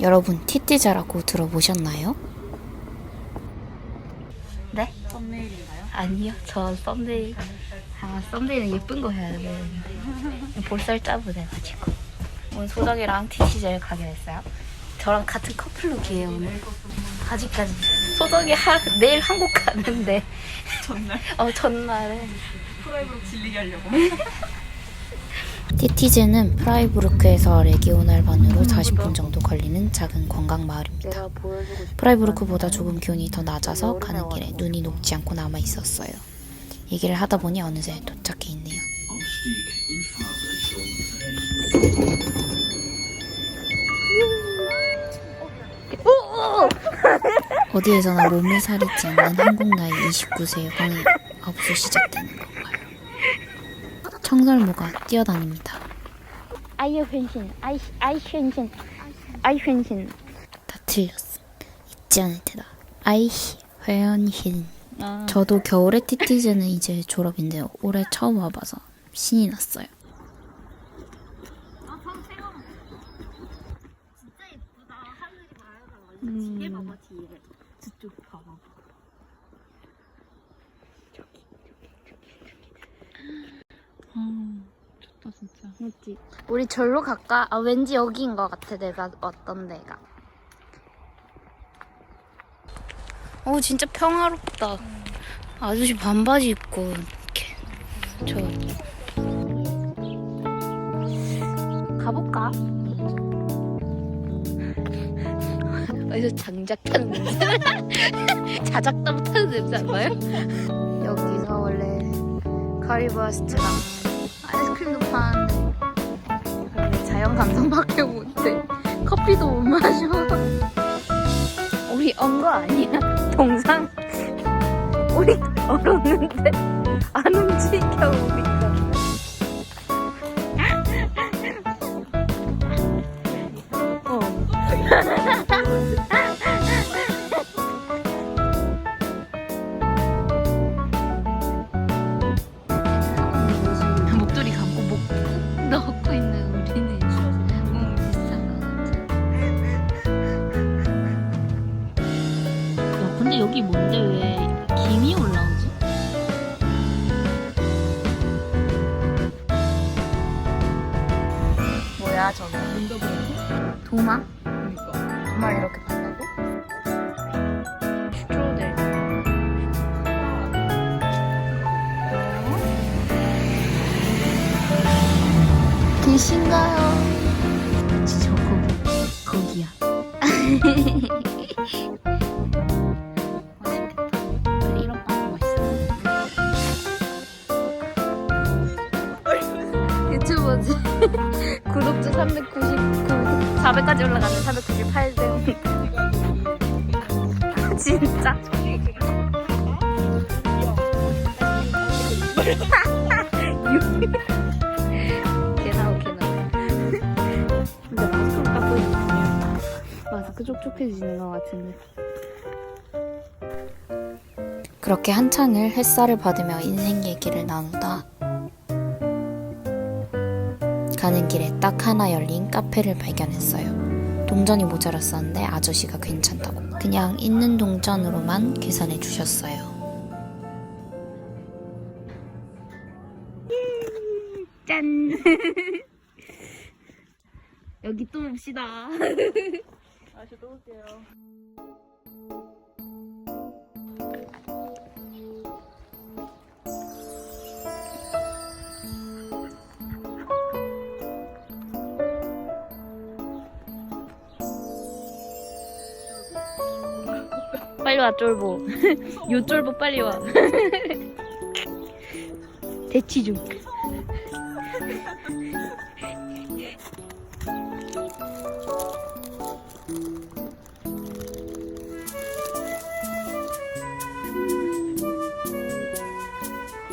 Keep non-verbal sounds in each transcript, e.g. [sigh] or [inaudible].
여러분 티티자라고 들어보셨나요? 네? 썸네일인가요? 아니요 저 썸네일 아 썸네일은 예쁜 거 해야 되는데 볼살 짜부돼가지고 오늘 소정이랑 티티자를 가게 됐어요 저랑 같은 커플룩이에요 오늘 아직까지 소정이 하, 내일 한국 가는데 전날 어 전날에 프라이브로 질리게 하려고. [laughs] 티티즈는 프라이부르크에서 레기오날반으로 40분 정도 걸리는 작은 관광 마을입니다. 프라이부르크보다 조금 기온이 더 낮아서 가는 길에 눈이 녹지 않고 남아 있었어요. 얘기를 하다 보니 어느새 도착해 있네요. 어디에서나 몸을 사리지 않는 한국 나이 29세의 황이 아부수 시작되는 건가요? 청설모가 뛰어다닙니다. 아이 변신, 아이헨신, 아이 변신. 다 틀렸어. 잊지 않을 테다. 아이 회원신. 아. 저도 겨울에 티티즈는 이제 졸업인데 올해 처음 와봐서 신이 났어요. 음. 맞지? 우리 절로 갈까? 아 왠지 여기인 것 같아 내가 왔던 데가. 어 진짜 평화롭다. 아저씨 반바지 입고 이렇게 저 가볼까? [laughs] 어디서 장작 타는 냄새? [laughs] 자작담 타는 냄새 안 나요? 여기서 원래 카리바스트랑 아이스크림도 파는데 자연 감성밖에 못해. 커피도 못 마셔. 우리 언 거 아니야? 동상? 우리 얼었는데 안 움직여 우리 뭐야 저거? 도마? 그러니까. 도마 이렇게 판다고? 스트로들. 계신가요? 399, 400까지 올라가면 498등. 진짜. 촉촉해지는 것 같은데. 그렇게 한창을 햇살을 받으며 인생 얘기를 나누다 가는 길에 딱 하나 열린 카페를 발견했어요. 동전이 모자랐었는데 아저씨가 괜찮다고 그냥 있는 동전으로만 계산해 주셨어요. 짠. [laughs] 여기 또 봅시다. 다시 [laughs] 또 올게요. 빨리 와 쫄보. [laughs] 요 쫄보 빨리 와. [laughs] 대치 중.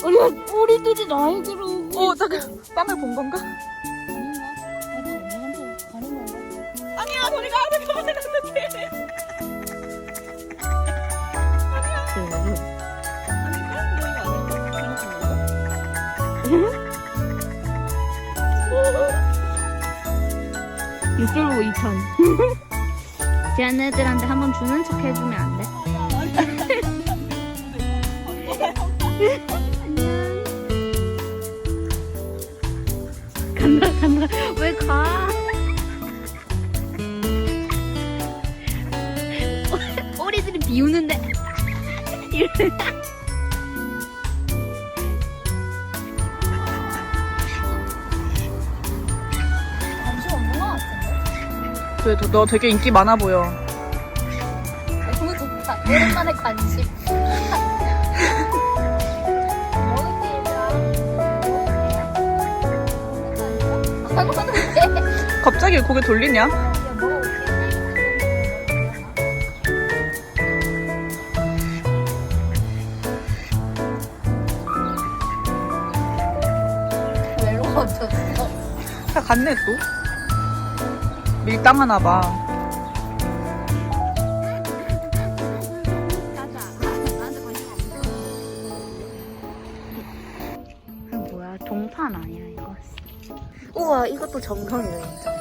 우리 우리들이 나이대로. 어 잠깐 빵을 본 건가? 아니야 소리가 안 들리는데. 요 쫄보 2천. 쟤네들한테 한 번 주는 척 해주면 안 돼? [laughs] 간다 간다 왜 가? 오- 오리들이 비우는데 이래. 그래도 너 되게 인기 많아 보여. 너무 좋다. 오랜만에 관심. 갑자기 고개 돌리냐? 다 갔네 또. 밀당 하나 봐. 이거 뭐야 동판 아니야 이거? 우와, 이것도 정성이네, 진짜.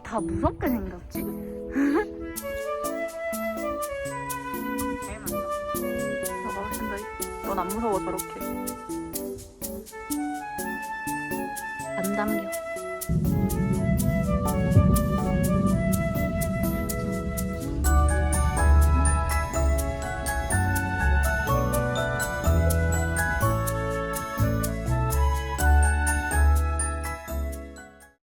이렇게 다 무섭게 생겼지? 너가 훨씬 더. 넌안 무서워 저렇게. 안 담겨.